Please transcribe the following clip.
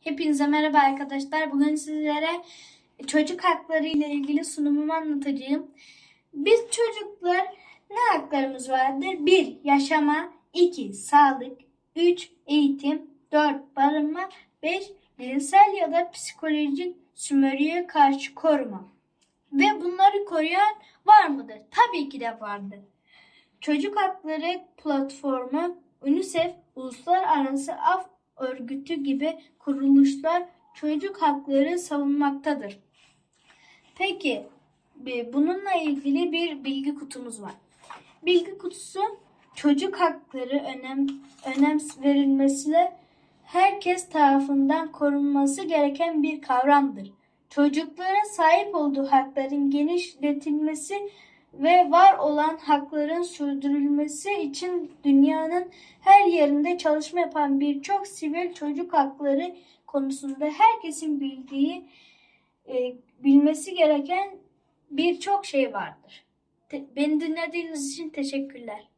Hepinize merhaba arkadaşlar. Bugün sizlere çocuk hakları ile ilgili sunumumu anlatacağım. Biz çocuklar ne haklarımız vardır? 1. Yaşama 2. Sağlık 3. Eğitim 4. Barınma 5. Bilimsel ya da psikolojik sömürüye karşı koruma. Ve bunları koruyan var mıdır? Tabii ki de vardır. Çocuk Hakları Platformu, UNICEF, Uluslararası Af Örgütü gibi kuruluşlar çocuk hakları savunmaktadır. Peki bir- bununla ilgili bir bilgi kutumuz var. Bilgi kutusu çocuk hakları önem önem verilmesiyle herkes tarafından korunması gereken bir kavramdır. Çocukların sahip olduğu hakların genişletilmesi ve var olan hakların sürdürülmesi için dünyanın her yerinde çalışma yapan birçok sivil çocuk hakları konusunda herkesin bildiği, e, bilmesi gereken birçok şey vardır. Te- beni dinlediğiniz için teşekkürler.